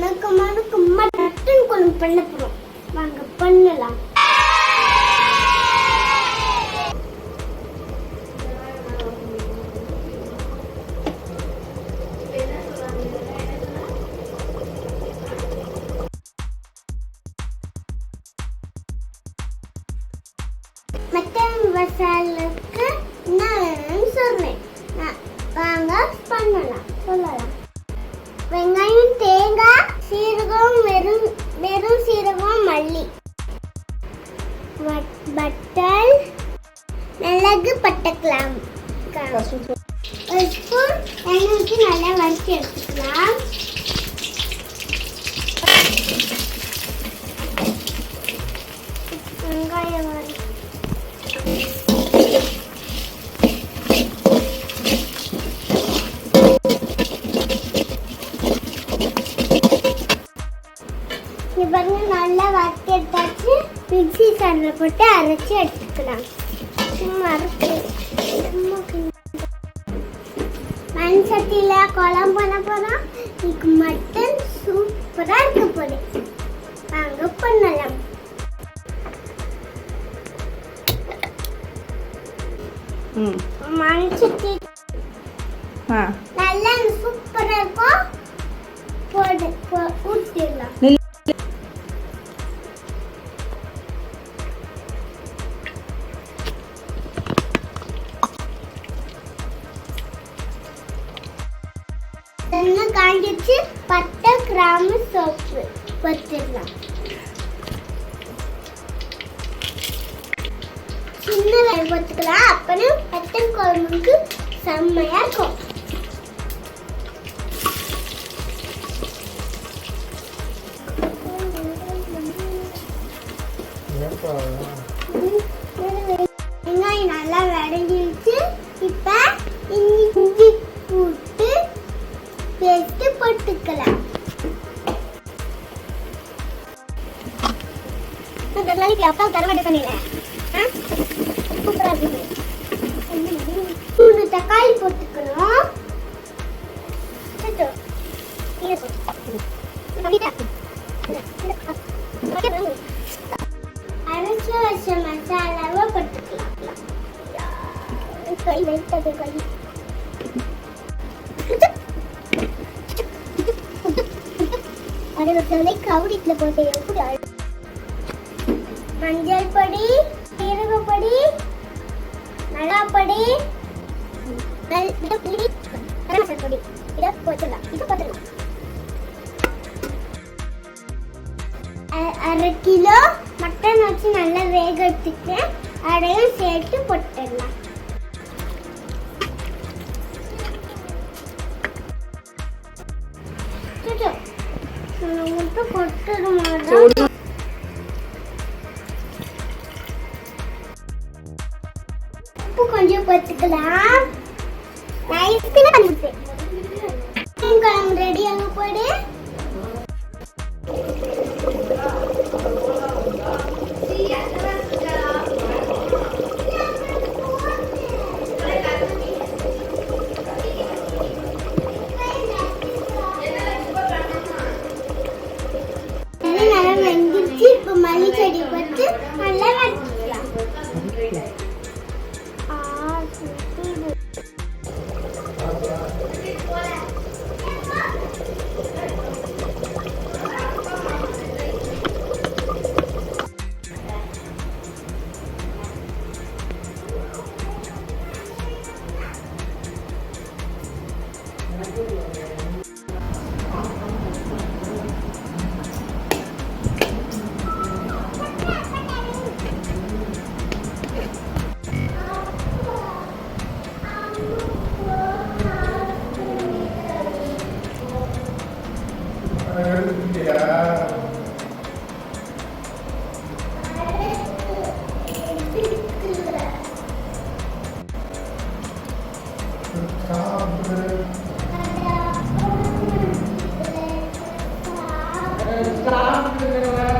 வணக்கம் வணக்கம். மட்டன் குழம்பு பண்ண போறோம். வாங்க பண்ணலாம். மட்டன் மசாலுக்கு நான் சொல்றேன் வாங்க பண்ணலாம். சொல்லலாம். சீரகம் வெறும் வெறும் சீரகம் மல்லி. வத்தல் மிளகு பட்டக்கலாம். ஒரு ஸ்பூன் எண்ணெய் ஊற்றி நல்லா வறுத்து எடுத்துக்கலாம். மிக்ஸி சாரில் போட்டு அரைச்சி எடுத்துக்கலாம். மண் சட்டியில் குழம்பு பண்ண போகிறோம் இதுக்கு மட்டன் சூப்பராக இருக்க போகுது. வாங்க பண்ணலாம். மண் சட்டி நல்லா சூப்பராக இருக்கும். போடு ஊற்றிடலாம் வாங்கிச்சு எண்ணெய் கிராம் சோப்பு வச்சிடலாம் சின்ன வெங்காயம் போட்டுக்கலாம் அப்புறம் பட்டை குழம்புக்கு செம்மையா இருக்கும் வெங்காயம் பேஸ்ட் போட்டுக்கலாம். நாளைக்கு அப்பா தரமாட்டே சொன்னீங்க இருக்குது மூணு தக்காளி போட்டுக்கணும். சட்டோ. அரைச்சு வச்ச மசாலாவை போட்டுக்கலாம். கை வைத்தது கை. அதை சொல்லி கவுடித்துல போட்டு எப்படி மஞ்சள் பொடி சீரகப்பொடி மிளகாப்பொடி வெள்- இது அரை கிலோ மட்டன் வச்சு நல்லா வேக எடுத்துட்டு அதையும் சேர்த்து போட்டுடலாம். உப்பு கொஞ்சம் போட்டுக்கலாம். நைஸ்ல பண்ணிட்டு குழம்பு ரெடி வெந்துருச்சு. இப்போ மல்லி செடி போட்டு நல்லா வதக்கிக்கலாம் Тарас Григорович.